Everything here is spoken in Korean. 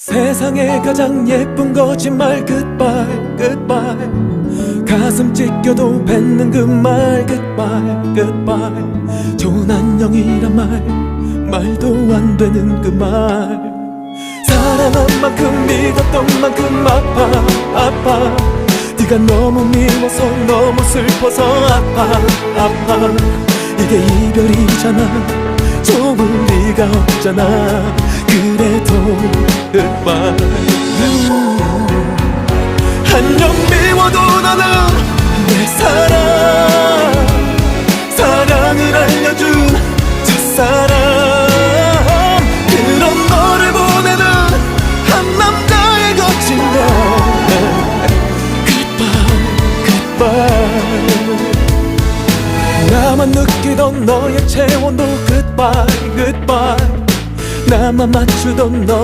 세상에 가장 예쁜 거짓말 goodbye goodbye. 가슴 찢겨도 뱉는 그말 goodbye goodbye. 좋은 안녕이란 말 말도 안 되는 그 말. 사랑한 만큼 믿었던 만큼 아파 아파. 네가 너무 미워서 너무 슬퍼서 아파 아파. 이게 이별이잖아. 좋을 리가 없잖아. 그래도 한영 미워도 나는 내 사랑. 사랑을 알려준 첫사랑. 그런 너를 보내는 한 남자의 거친 너 goodbye. 나만 느끼던 너의 체온도 goodbye, goodbye. 나만 맞추던 너의